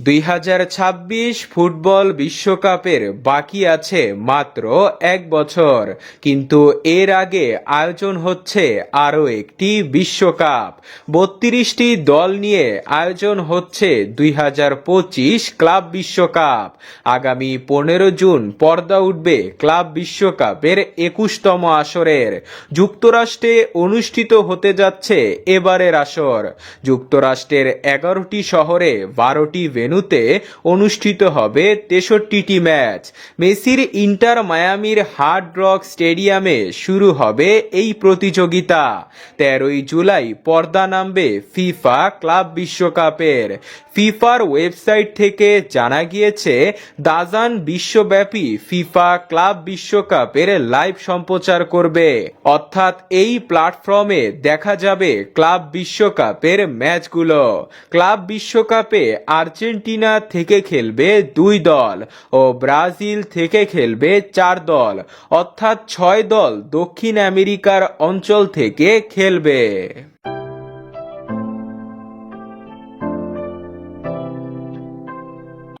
দুই হাজার ছাব্বিশ ফুটবল বিশ্বকাপের বাকি আছে মাত্র এক বছর। কিন্তু এর আগে আয়োজন হচ্ছে আরও একটি বিশ্বকাপ। বত্রিশটি দল নিয়ে আয়োজন হচ্ছে দুই হাজার পঁচিশ ক্লাব বিশ্বকাপ। আগামী পনেরো জুন পর্দা উঠবে ক্লাব বিশ্বকাপের একুশতম আসরের। যুক্তরাষ্ট্রে অনুষ্ঠিত হতে যাচ্ছে এবারের আসর। যুক্তরাষ্ট্রের এগারোটি শহরে বারোটি ভেন্যুতে অনুষ্ঠিত হবে তেষট্টিটি ম্যাচ। মেসির ইন্টার মায়ামির হার্ড রক স্টেডিয়ামে শুরু হবে এই প্রতিযোগিতা। তেরোই জুলাই পর্দা নামবে ফিফা ক্লাব বিশ্বকাপের। ফিফার ওয়েবসাইট থেকে জানা গিয়েছে, দাজান বিশ্বব্যাপী ফিফা ক্লাব বিশ্বকাপের লাইভ সম্প্রচার করবে। অর্থাৎ এই প্ল্যাটফর্মে দেখা যাবে ক্লাব বিশ্বকাপের ম্যাচগুলো। ক্লাব বিশ্বকাপে আর্জেন্টিনা থেকে খেলবে দুই দল ও ব্রাজিল থেকে খেলবে চার দল। অর্থাৎ ছয় দল দক্ষিণ আমেরিকার অঞ্চল থেকে খেলবে।